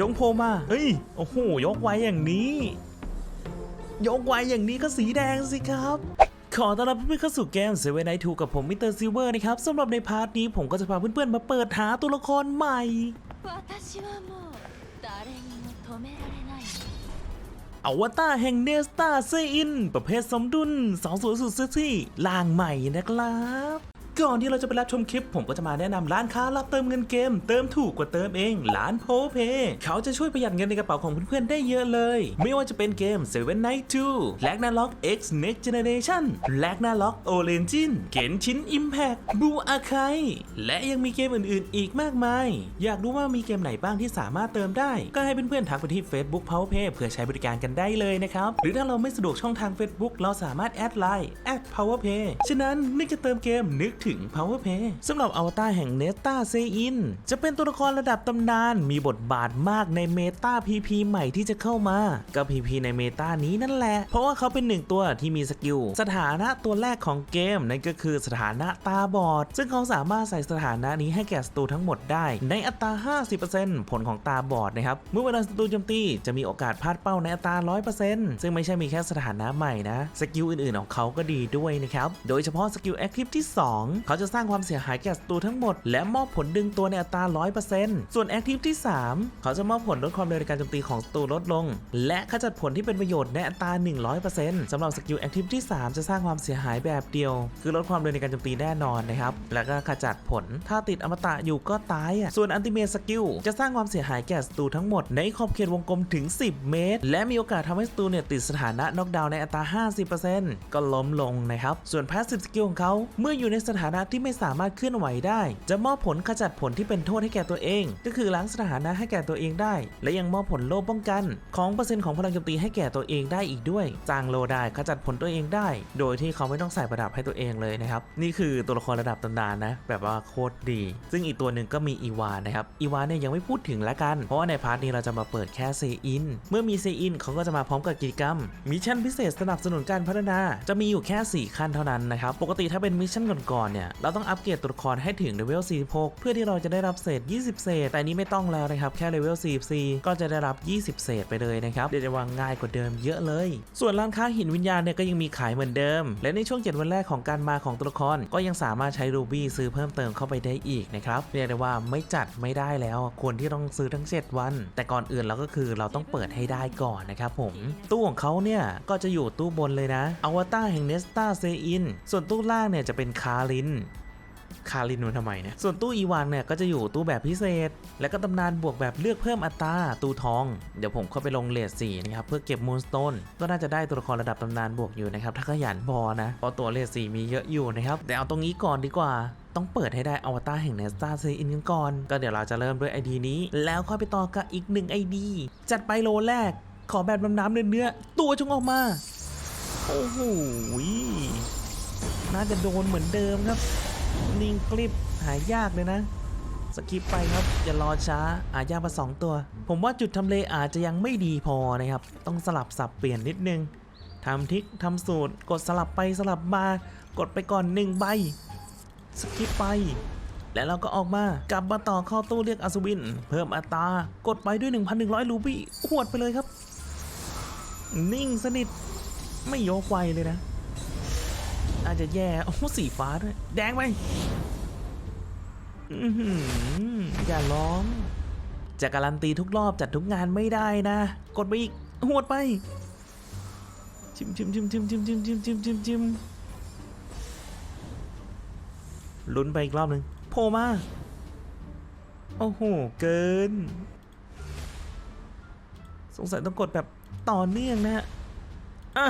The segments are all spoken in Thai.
จงโผมา เฮ้ย โอ้โห ยกไว้อย่างนี้ ยกไว้อย่างนี้ก็สีแดงสิครับ ขอต้อนรับเพื่อนๆเข้าสู่เกมเซเว่นไนทูกับผมมิสเตอร์ซิเวอร์นะครับสำหรับในพาร์ทนี้ผมก็จะพาเพื่อนๆมาเปิดหาตัวละครใหม่เอาวตารแห่งเนสตาเซอิน ประเภทสมดุลสองสวยสุดเซ็กซี่ลางใหม่นะครับ ก่อนที่เราจะไปรับชมคลิป ผมก็จะมาแนะนำร้านค้ารับเติมเงินเกม เติมถูกกว่าเติมเองร้านโพเพเขาจะช่วยประหยัดเงินในกระเป๋าของเพื่อนๆได้เยอะเลย ไม่ว่าจะเป็นเกม Seven Night 2 Ragnarok X Next Generation Ragnarok Origin เกนชิน Impact Blue Archive และยังมีเกมอื่นๆ อีกมากมาย อยากรู้ว่ามีเกมไหนบ้างที่สามารถเติมได้ ก็ให้เพื่อนๆทักไปที่ Facebook PowerPay เพื่อใช้บริการกันได้เลยนะครับ หรือถ้าเราไม่สะดวกช่องทาง Facebook เราสามารถแอดไลน์ PowerPay ฉะนั้นนึกจะเติมเกมนึกถึง PowerPay สำหรับอวตารแห่งเนสตาเซอินจะเป็นตัวละครระดับตำนาน มีบทบาทมากในเมตา PP ใหม่ที่จะเข้ามาก็ PP ในเมตานี้นั่นแหละ เพราะว่าเขาเป็นหนึ่งตัวที่มีสกิล สถานะตัวแรกของเกม นั่นก็คือสถานะตาบอด ซึ่งเขาสามารถใส่สถานะนี้ให้แก่ศัตรูทั้งหมดได้ ในอัตรา 50%ผลของตาบอดนะครับเมื่อเวลาศัตรูโจมตีจะมีโอกาสพลาดเป้าในอัตรา 100%ซึ่งไม่ใช่มีแค่สถานะใหม่นะ สกิลอื่นๆของเขาก็ดีด้วยนะครับ โดยเฉพาะสกิลแอคทีฟที่ 2เขาจะสร้างความเสียหายแก่ศัตรูทั้งหมด และมอบผลดึงตัวในอัตรา 100%ส่วนแอคทีฟที่ 3 เขาจะมอบผลลดความเร็วในการโจมตีของศัตรูลดลง และขจัดผลที่เป็นประโยชน์ในอัตรา 100%สำหรับสกิลแอคทีฟที่ 3 จะสร้างความเสียหายแบบเดียว คือลดความเร็วในการโจมตีแน่นอนนะครับ แล้วก็ขจัดผล ถ้าติดอมตะอยู่ก็ตายอะส่วนอันติเมทสกิลจะสร้างความเสียหายแก่ศัตรูทั้งหมดในขอบเขตวงกลมถึง 10 เมตร และมีโอกาสทำให้ศัตรูเนี่ยติดสถานะน็อกดาวน์ในอัตรา 50%ก็ล้มลงนะครับ ส่วน passive skill ของเขาเมื่ออยู่ในสถานะที่ไม่สามารถเคลื่อนไหวได้ จะมอบผลขจัดผลที่เป็นโทษให้แก่ตัวเอง ก็คือล้างสถานะให้แก่ตัวเองได้ และยังมอบผลโล่ป้องกัน ของเปอร์เซ็นต์ของพลังโจมตีให้แก่ตัวเองได้อีกด้วยจางโลได้ขจัดผลตัวเองได้ โดยที่เขาไม่ต้องใส่ประดับให้ตัวเองเลยนะครับนี่คือตัวละครระดับตำนานนะแบบว่าโคตรดี ซึ่งอีกตัวหนึ่งก็มีอีวานนะครับอีวานเนี่ยยังไม่พูดถึงละกัน เพราะว่าในพาร์ทนี้เราจะมาเปิดแค่เซอินเมื่อมีเซอินเขาก็จะมาพร้อมกับกิจกรรมมิชชั่นพิเศษสนับสนุนการพัฒนา จะมีอยู่แค่ 4 ขั้นเท่านั้นนะครับปกติถ้าเป็นมิชชั่นก่อนเนี่ย เราต้องอัปเกรดตัวละครให้ถึงเลเวล 46 เพื่อที่เราจะได้รับเศษ 20 เศษ แต่นี้ไม่ต้องแล้วนะครับ แค่เลเวล 44 ก็จะได้รับ 20 เศษไปเลยนะครับเรียกได้ว่าง่ายกว่าเดิมเยอะเลย ส่วนร้านค้าหินวิญญาณเนี่ยก็ยังมีขายเหมือนเดิม และในช่วง 7 วันแรกของการมาของตัวละคร ก็ยังสามารถใช้รูบี้ซื้อเพิ่มเติมเข้าไปได้อีกนะครับ เรียกได้ว่าไม่จัดไม่ได้แล้ว ควรที่ต้องซื้อทั้ง 7 วัน แต่ก่อนอื่นเราก็คือเราต้องเปิดให้ได้ก่อนนะครับผม ตู้ของเขาเนี่ยก็จะอยู่ตู้บนเลยนะอวตารแห่งเนสตาเซอินส่วนตู้ล่างเนี่ยจะเป็นคารินคารินมันทำไมเนี่ย ส่วนตู้อีวานเนี่ยก็จะอยู่ตู้แบบพิเศษ และก็ตำนานบวกแบบเลือกเพิ่มอัตราตู้ทอง เดี๋ยวผมเข้าไปลงเลทสีนะครับเพื่อเก็บมูนสโตนก็น่าจะได้ตัวละครระดับตำนานบวกอยู่นะครับถ้าขยันพอนะเพราะตัวเลทสีมีเยอะอยู่นะครับแต่เอาตรงนี้ก่อนดีกว่าต้องเปิดให้ได้อวตารแห่งเนสตาเซอินกันก่อน ก็เดี๋ยวเราจะเริ่มด้วย ID นี้ แล้วค่อยไปต่อกับอีกหนึ่ง ID จัดไปโลแรก ขอแบบน้ำๆเนื้อๆตัวจงออกมา โอ้โห น่าจะโดนเหมือนเดิมครับ นิ่งคลิปหายากเลยนะ สกิปไปครับอย่ารอช้าอาจยากมาสองตัว ผมว่าจุดทำเลอาจจะยังไม่ดีพอนะครับ ต้องสลับสับเปลี่ยนนิดนึงทำทิกทำสูตร กดสลับไปสลับมากดไปก่อนหนึ่งใบสกิปไป แล้วเราก็ออกมากลับมาต่อเข้าตู้เรียกอัศวิน เพิ่มอัตรากดไปด้วย 1,100 รูบี้ขวดไปเลยครับ นิ่งสนิทไม่โยกไวเลยนะ อาจจะแย่ โอ้โหสีฟ้าด้วย แดงไปอื้อหือย่าร้องจะการันตีทุกรอบจัดทุกงานไม่ได้นะ กดไปอีกหวดไปชิมชิมชิมชิมชิมชิมชิมชิมชิมชิมลุ้นไปอีกรอบหนึ่งโผล่มา โอ้โห เกิน สงสัยต้องกดแบบต่อเนื่องนะฮะอะ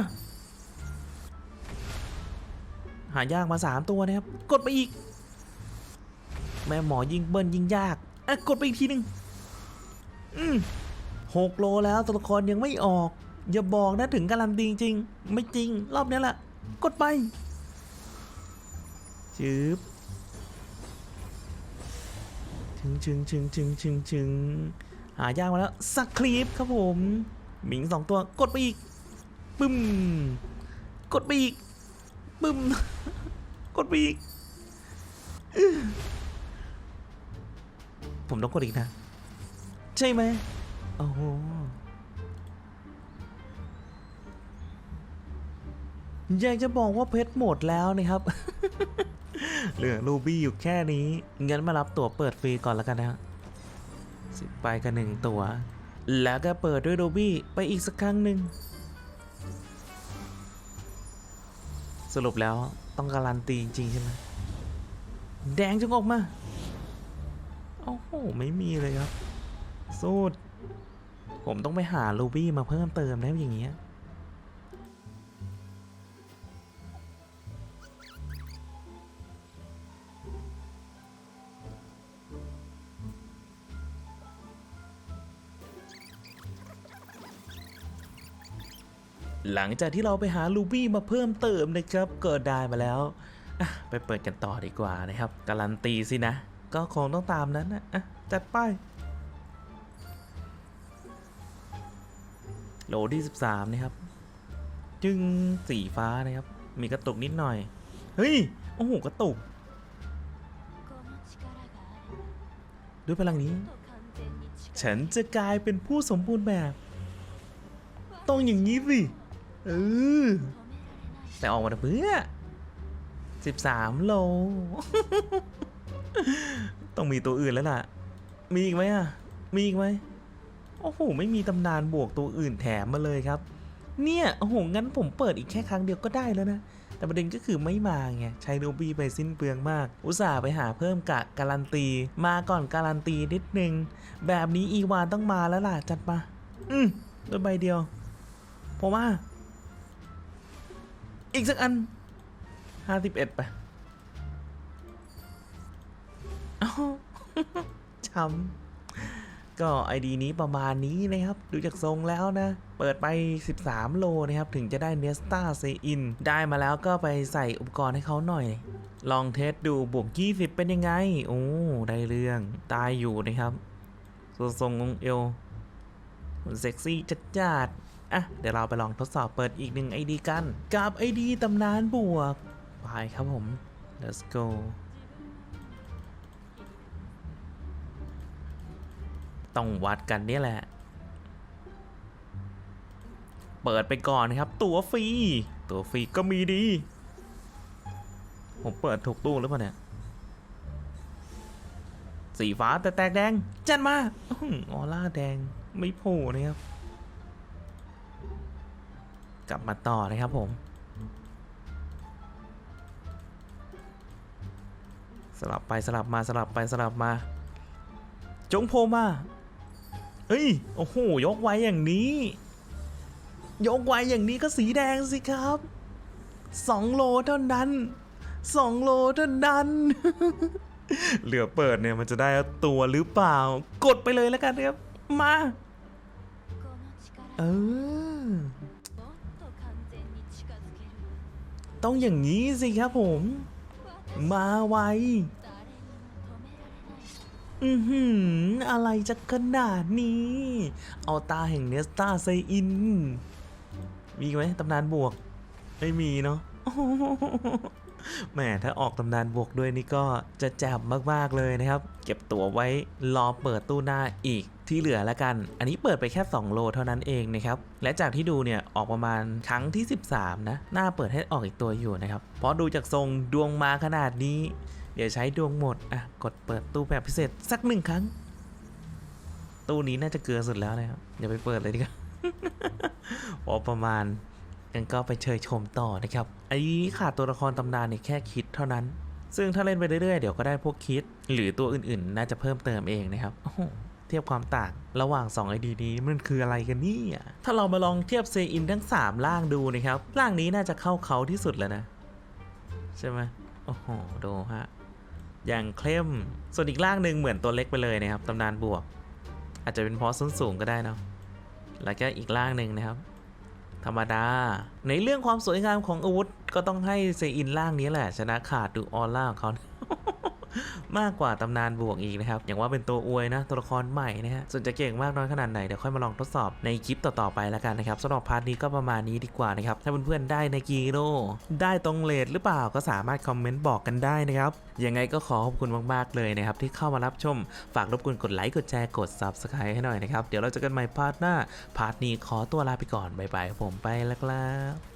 หายากมา 3 ตัวนะครับ กดไปอีก แม่หมอยิงเบิ้ลยิงยากอะกดไปอีกทีหนึ่งอืมหกโลแล้วตัวละครยังไม่ออก อย่าบอกนะถึงการันตีจริง ไม่จริง รอบนี้แหละ กดไปจืบชึงชึงชึงชึงชึงชึงหายากมาแล้วสักคลีปครับผม หมิงสองตัวกดไปอีกปึ้ม กดไปอีก ปึ้ม กดไปอีก ผมต้องกดอีกนะ ใช่ไหมโอ้โหอยากจะบอกว่าเพชรหมดแล้วนะครับ เหลือรูบี้อยู่แค่นี้ งั้นมารับตั๋วเปิดฟรีก่อนแล้วกันนะฮะสิบใบกับหนึ่งตั๋วแล้วก็เปิดด้วยรูบี้ไปอีกสักครั้งหนึ่ง สรุปแล้วต้องการันตีจริง ๆ ใช่ไหมแดงจงออกมา โอ้โห ไม่มีเลยครับ สูดผมต้องไปหาลูบี้มาเพิ่มเติมนะอย่างเงี้ย หลังจากที่เราไปหาลูบี้มาเพิ่มเติมนะครับก็ได้มาแล้ว ไปเปิดกันต่อดีกว่านะครับ การันตีสินะ ก็คงต้องตามนั้นนะจัดไปโหลที่ 13 นะครับ จึงสีฟ้านะครับ มีกระตุกนิดหน่อย เฮ้ย โอ้โห กระตุก ด้วยพลังนี้ ฉันจะกลายเป็นผู้สมบูรณ์แบบ ต้องอย่างนี้สิ แต่ออกมาเพื่อสิบสามโล ต้องมีตัวอื่นแล้วล่ะ มีอีกไหมอะ มีอีกไหมโอ้โห ไม่มีตำนานบวกตัวอื่นแถมมาเลยครับ เนี่ย โอ้โห งั้นผมเปิดอีกแค่ครั้งเดียวก็ได้แล้วนะ แต่ประเด็นก็คือไม่มาไง ใช้โนบี้ไปสิ้นเปลืองมาก อุตส่าห์ไปหาเพิ่มกะการันตี มาก่อนการันตีนิดนึง แบบนี้อีวานต้องมาแล้วล่ะ จัดมา อืมด้วยใบเดียว ผมว่า อีกสักอันห้าสิบเอ็ดไปเอ้าช้ำก็ไอดีนี้ประมาณนี้นะครับ ดูจากทรงแล้วนะ เปิดไป 13 โลนะครับ ถึงจะได้เนสตาเซอิน ได้มาแล้วก็ไปใส่อุปกรณ์ให้เขาหน่อย ลองเทสดูบวก 20 เป็นยังไง โอ้ ได้เรื่อง ตายอยู่นะครับ ทรงองเอวเซ็กซี่จัดจัด อะเดี๋ยวเราไปลองทดสอบเปิดอีกหนึ่งไอดีกัน กับไอดีตำนานบวก ไปครับผม let's go ต้องวัดกันเนี่ยแหละ เปิดไปก่อนนะครับ ตั๋วฟรี ตั๋วฟรีก็มีดี ผมเปิดถูกตู้หรือเปล่าเนี่ย สีฟ้าแต่แตกแดง จัดมาอื้อหือออร่าแดงไม่โผล่นะครับ กลับมาต่อเลยครับผมสลับไปสลับมาสลับไปสลับมา จงโพมาเฮ้ย โอ้โห ยกไว้อย่างนี้ ยกไว้อย่างนี้ก็สีแดงสิครับสองโลเท่านั้นสองโลเท่านั้น เหลือเปิดเนี่ยมันจะได้ตัวหรือเปล่า กดไปเลยแล้วกันครับ มา เออ ต้องอย่างนี้สิครับผม มาไวอือหือ อะไรจะขนาดนี้ เอาตาแห่งเนสตาไซอิน มีไหมตำนานบวก ไม่มีเนาะ แหมถ้าออกตำนานบวกด้วยนี่ก็จะแจ่มมากๆเลยนะครับ เก็บตั๋วไว้รอเปิดตู้หน้าอีกที่เหลือแล้วกัน อันนี้เปิดไปแค่ 2 โลเท่านั้นเองนะครับ และจากที่ดูเนี่ยออกประมาณครั้งที่ 13 นะ หน้าเปิดให้ออกอีกตัวอยู่นะครับ เพราะดูจากทรงดวงมาขนาดนี้ เดี๋ยวใช้ดวงหมด อะ กดเปิดตู้แบบพิเศษสักหนึ่งครั้ง ตู้นี้น่าจะเกินสุดแล้วนะครับ อย่าไปเปิดเลยดีกว่าพอประมาณ กันก็ไปเชยชมต่อนะครับไอ้ขาดตัวละครตำนานเนี่ยแค่คิดเท่านั้น ซึ่งถ้าเล่นไปเรื่อยๆ เดี๋ยวก็ได้พวกคิด หรือตัวอื่นๆ น่าจะเพิ่มเติมเองนะครับเทียบความต่างระหว่าง2 ID นี้มันคืออะไรกันเนี่ยถ้าเรามาลองเทียบเซอินทั้ง 3 ล่างดูนะครับ ล่างนี้น่าจะเข้าเขาที่สุดแล้วนะ ใช่ไหมโอ้โหดูฮะ อย่างเข้ม ส่วนอีกล่างหนึ่งเหมือนตัวเล็กไปเลยนะครับตำนานบวก อาจจะเป็นเพราะส้นสูงก็ได้นะแล้วก็อีกล่างหนึ่งนะครับ ธรรมดา ในเรื่องความสวยงามของอาวุธก็ต้องให้เซอินล่างนี้แหละ ชนะขาดดูออร่าของเขา มากกว่าตำนานบวกอีกนะครับ อย่างว่าเป็นตัวอวยนะ ตัวละครใหม่นะฮะ ส่วนจะเก่งมากน้อยขนาดไหน เดี๋ยวค่อยมาลองทดสอบในคลิปต่อ ๆ ไปแล้วกันนะครับสำหรับพาร์ทนี้ก็ประมาณนี้ดีกว่านะครับ ถ้าเพื่อนๆได้ในกีโร่ได้ตรงเลทหรือเปล่าก็สามารถคอมเมนต์บอกกันได้นะครับ ยังไงก็ขอขอบคุณมากๆเลยนะครับที่เข้ามารับชม ฝากรบกวนกดไลค์ กดแชร์ กด Subscribe ให้หน่อยนะครับ เดี๋ยวเราจอกันใหม่พาร์ทหน้า พาร์ทนี้ขอตัวลาไปก่อน บ๊ายบายผมไปแล้วครับ